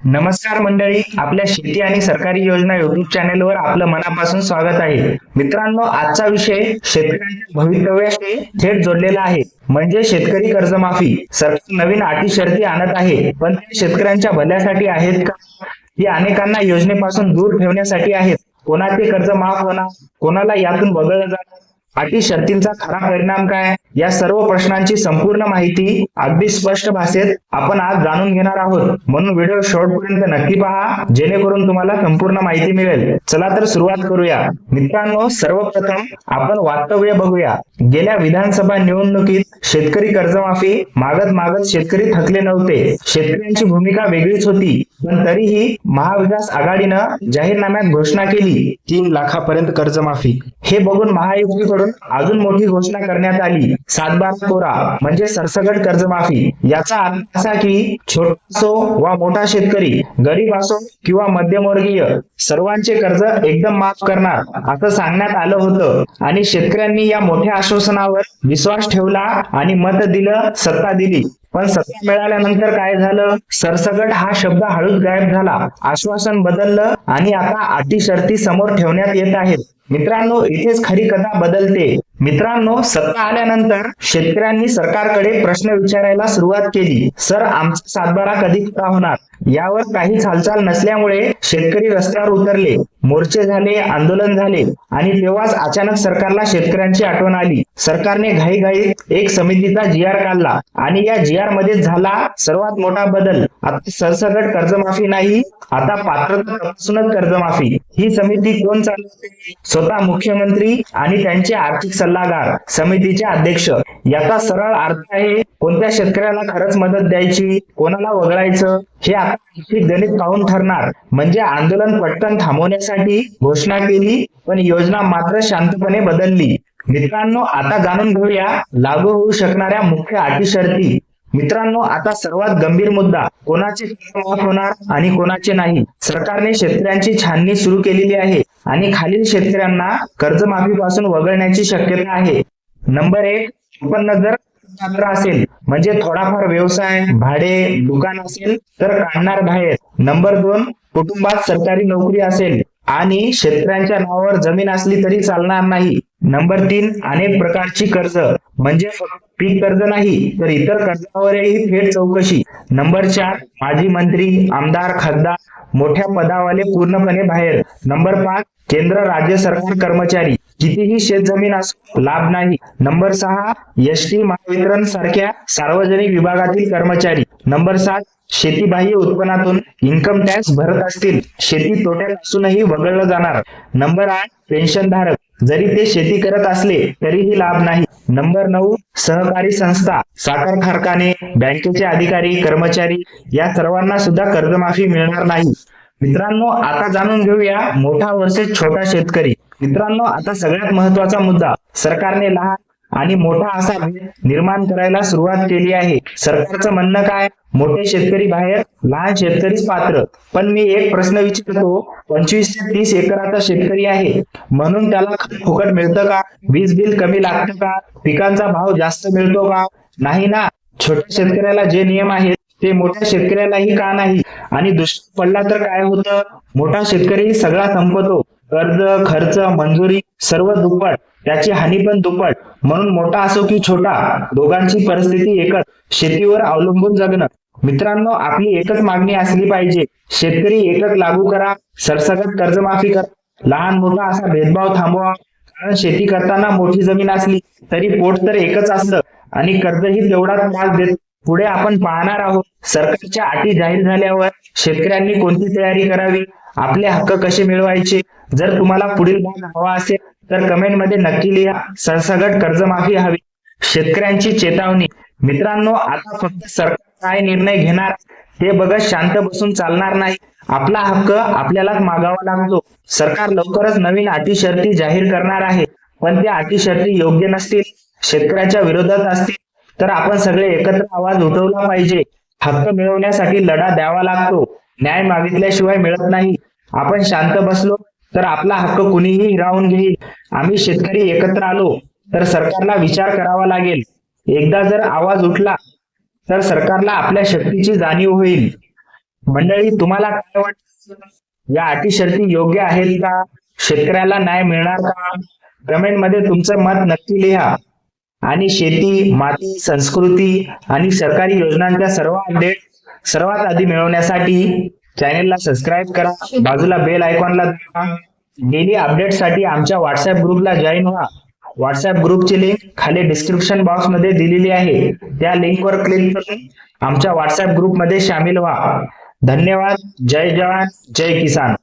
नमस्कार मंडळी आपल्या शेती आणि सरकारी योजना युट्यूब चॅनेलवर आपलं मनापासून स्वागत आहे. मित्रांनो आजचा विषय शेतकऱ्यांच्या भवितव्याशी थेट जोडलेला आहे. म्हणजे शेतकरी कर्जमाफी. सरकार नवीन अटी शर्ती आणत आहे पण ते शेतकऱ्यांच्या भल्यासाठी आहेत का? ही अनेकांना योजनेपासून दूर ठेवण्यासाठी आहेत. कोणाचे कर्ज माफ होणार? कोणाला यातून वगळलं जाणार? अटी शर्तींचा खरा परिणाम काय? या सर्व प्रश्नांची संपूर्ण माहिती अगदी स्पष्ट भाषेत आपण आज जाणून घेणार आहोत. म्हणून व्हिडिओ शेवटपर्यंत नक्की पहा जेणेकरून तुम्हाला संपूर्ण माहिती मिळेल. चला तर सुरुवात करूया. मित्रांनो सर्वप्रथम आपण वास्तव्य बघूया. गेल्या विधानसभा निवडणुकीत शेतकरी कर्जमाफी मागत मागत शेतकरी थकले नव्हते. शेतकऱ्यांची भूमिका वेगळीच होती पण तरीही महाविकास आघाडीनं जाहीरनाम्यात घोषणा केली तीन लाखापर्यंत कर्जमाफी. हे बघून महायुतीकडून अजून मोठी घोषणा करण्यात आली. सातबारा कोरा म्हणजे सरसगट कर्जमाफी याचा अर्थ असा की छोटासो वा मोठा शेतकरी गरीब असो किंवा मध्यमवर्गीय सर्वांचे कर्ज एकदम माफ करणार असं सांगण्यात आलं होतं. आणि शेतकऱ्यांनी या मोठ्या आश्वासनावर विश्वास ठेवला आणि मत दिलं सत्ता दिली. पण सत्ता मिळाल्यानंतर काय झालं? सरसगट हा शब्द हळूच गायब झाला. आश्वासन बदललं आणि आता अटी शर्ती समोर ठेवण्यात येत आहेत. मित्रांनो इथेच खरी कथा बदलते. मित्रांनो सत्ता आल्यानंतर शेतकऱ्यांनी सरकारकडे प्रश्न विचारायला सुरुवात केली. सर आमचा सातबारा कधी खरा होणार? यावर काहीच हालचाल नसल्यामुळे शेतकरी रस्त्यावर उतरले मोर्चे झाले आंदोलन झाले आणि तेव्हाच अचानक सरकारला शेतकऱ्यांची आठवण आली. सरकारने घाईघाईत एक समितीचा जी आर काढला आणि या जी आरमध्ये झाला सर्वात मोठा बदल. आता सरसकट कर्जमाफी नाही आता पात्रता तपासूनच कर्जमाफी. ही समिती कोण चालवते? स्वतः मुख्यमंत्री आणि त्यांचे आर्थिक सल्लागार समितीचे अध्यक्ष. याचा सरळ अर्थ आहे कोणत्या शेतकऱ्याला खरंच मदत द्यायची कोणाला वगळायचं हे आता आर्थिक गणित पाहून ठरणार. म्हणजे आंदोलन पटकन थांबवण्यासाठी घोषणा केली पण योजना मात्र शांतपणे बदलली. मित्रांनो आता जाणून घेऊया लागू होऊ शकणाऱ्या मुख्य अटी शर्ती. मित्रांनो आता सर्वात गंभीर मुद्दा कोणाचे माफ होणार आणि कोणाचे नाही? सरकारने शेतकऱ्यांची छाननी सुरू केलेली आहे आणि खालील शेतकऱ्यांना कर्जमाफीपासून वगळण्याची शक्यता आहे. नंबर एक उत्पन्न जर असेल. म्हणजे थोडाफार व्यवसाय भाडे दुकान असेल तर काढणार बाहेर. नंबर दोन कुटुंबात सरकारी नोकरी असेल आणि शेतकऱ्यांच्या नावावर जमीन असली तरी चालणार नाही. नंबर तीन अनेक प्रकारची कर्ज म्हणजे फक्त पीक कर्ज नाही तर इतर कर्जावरही थेट चौकशी. नंबर चार माजी मंत्री आमदार खासदार मोठ्या पदावाले पूर्णपणे बाहेर. नंबर पाच केंद्र राज्य सरकार कर्मचारी. कितीही शेतजमीन असो लाभ नाही. नंबर सहा एस टी महावितरण सारख्या सार्वजनिक विभागातील कर्मचारी. नंबर सात शेतीबाह्य उत्पन्नातून इन्कम टॅक्स भरत असतील. शेती तोट्यात असूनही वगळलं जाणार. नंबर आठ पेन्शनधारक जरी ते शेती करत असले तरीही लाभ नाही. नंबर नऊ सहकारी संस्था साखर कारखाने बँकेचे अधिकारी कर्मचारी या सर्वांना सुद्धा कर्जमाफी मिळणार नाही. मित्रांनो आता जाणून घेऊया मोठा वर्सेस छोटा शेतकरी. मित्रांनो आता सगळ्यात महत्त्वाचा मुद्दा सरकारने लहान आणि मोठा असा भेद निर्माण करायला सुरुवात केली आहे. सरकारचं म्हणणं काय? मोठे शेतकरी बाहेर लहान शेतकरीच पात्र. पण मी एक प्रश्न विचारतो पंचवीस ते तीस एकराचा शेतकरी आहे. म्हणून त्याला फुकट मिळतं का? वीज बिल कमी लागतं का? पिकांचा भाव जास्त मिळतो का? नाही ना. छोट्या शेतकऱ्याला जे नियम आहेत ते मोठ्या शेतकऱ्यालाही का नाही? आणि दुष्काळ पडला तर काय होतं? मोठा शेतकरी सगळा संपतो. कर्ज खर्च मंजुरी सर्व दुप्पट. त्याची हानी पण दुप्पट. म्हणून मोठा असो की छोटा दोघांची परिस्थिती एकच. शेतीवर अवलंबून जगणं. मित्रांनो आपली एकच मागणी असली पाहिजे. शेतकरी एकच लागू करा सरसकट कर्जमाफी करा. लहान मोठा असा भेदभाव थांबवा. कारण शेती करताना मोठी जमीन असली तरी पोट तर एकच असतं. आणि कर्जही तेवढाच त्रास देत पुढे आपण पाहणार आहोत सरकारच्या अटी जाहीर झाल्यावर शेतकऱ्यांनी कोणती तयारी करावी? आपले हक्क कसे मिळवायचे? जर तुम्हाला पुढील भाग हवा असेल तर कमेंटमध्ये नक्की लिहा. सरसगट कर्जमाफी हवी. शेतकऱ्यांची चेतावणी. मित्रांनो आता फक्त सरकार काय निर्णय घेणार ते बघत शांत बसून चालणार नाही. आपला हक्क आपल्यालाच मागावा लागतो. सरकार लवकरच नवीन अटी शर्ती जाहीर करणार आहे. पण त्या अटी शर्ती योग्य नसतील शेतकऱ्याच्या विरोधात असतील तर आपण सगळे एकत्र आवाज उठवला पाहिजे. हक्क मिळवण्यासाठी लढा द्यावा लागतो. न्याय मागितल्याशिवाय मिळत नाही. आपण शांत बसलो तर आपला हक्क कुणीही हिरावून घेईल. आम्ही शेतकरी एकत्र आलो तर सरकारला विचार करावा लागेल. एकदा जर आवाज उठला तर सरकारला आपल्या शक्तीची जाणीव होईल. मंडळी तुम्हाला काय वाटतं? या अटी शर्ती योग्य आहेत का? शेतकऱ्याला न्याय मिळणार का? कमेंटमध्ये तुमचं मत नक्की लिहा. आणि शेती माती संस्कृती आणि सरकारी योजनांच्या सर्व अपडेट सर्वात आधी मिळवण्यासाठी चॅनेलला सबस्क्राईब करा. बाजूला बेल आयकॉनला दाबा. डेली अपडेटसाठी आमच्या व्हॉट्सअप ग्रुपला जॉईन व्हा. व्हॉट्सअप ग्रुपची लिंक खाली डिस्क्रिप्शन बॉक्समध्ये दिलेली आहे. त्या लिंकवर क्लिक करून आमच्या व्हॉट्सअप ग्रुपमध्ये सामील व्हा. धन्यवाद. जय जवान. जय किसान.